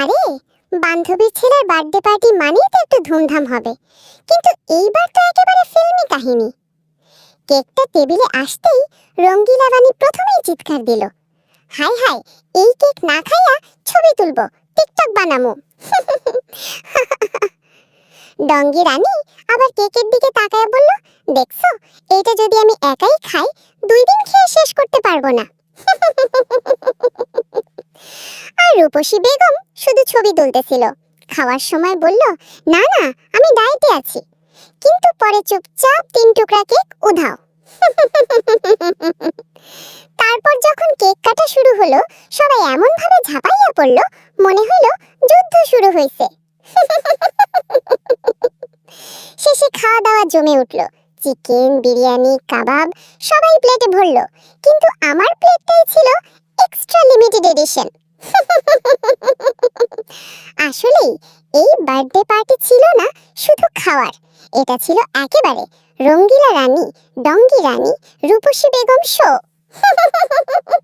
আরে, বান্ধবীর ছেলের বার্থডে পার্টি মানেই তো একটু ধুমধাম হবে। কিন্তু এইবার তো একেবারে ফিল্মি কাহিনী। কেকটা টেবিলে আসতেই রঙ্গিলা রানী প্রথমেই চিৎকার দিল। হাই হাই এই কেক না খাইয়া ছবি তুলবো, টিকটক বানামো। ডঙ্গি রানী আবার কেকের দিকে তাকায় বলল, দেখছ এটা যদি আমি একাই খাই, দুই দিন খেয়ে শেষ করতে পারব না। রূপসী বেগম শুধু ছবি তুলতেছিল। খাওয়ার সময় বলল, না না, আমি ডায়েটে আছি। কিন্তু পরে চুপচাপ তিন টুকরা কেক উধাও। তারপর যখন কেক কাটা শুরু হলো, সবাই এমন ভাবে ঝাঁপাইয়া পড়ল, মনে হলো যুদ্ধ শুরু হয়েছে শেষে খাওয়া দাওয়া জমে উঠল। চিকেন, বিরিয়ানি, কাবাব, সবাই প্লেটে ভরলো। কিন্তু আমার প্লেটটাই ছিল এক্সট্রা লিমিটেড এডিশন। আসলেই, এই বার্থডে পার্টি ছিল না শুধু খাওয়ার। এটা ছিল একেবারে রঙ্গিলা রানী, ডঙ্গি রানী, রূপসী বেগম শো।